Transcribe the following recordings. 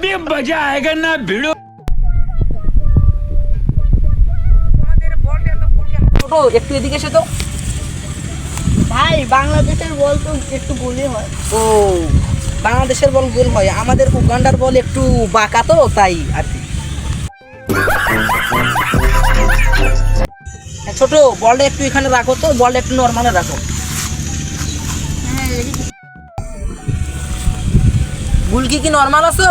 मजा आएगा ना भिड़ो ছোট একটু এদিকে এসে তো ভাই বাংলাদেশের বল তো একটু গোলে হয় ও বাংলাদেশের বল গোল হয় আমাদের উগান্ডার বল একটু বাঁকা তো তাই আর কি হ্যাঁ, ছোট বলটা একটু এখানে রাখো তো বলটা একটু নর্মালে রাখো গুলকি কি নর্মাল আছো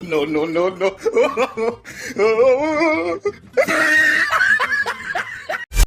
no, no, no, no.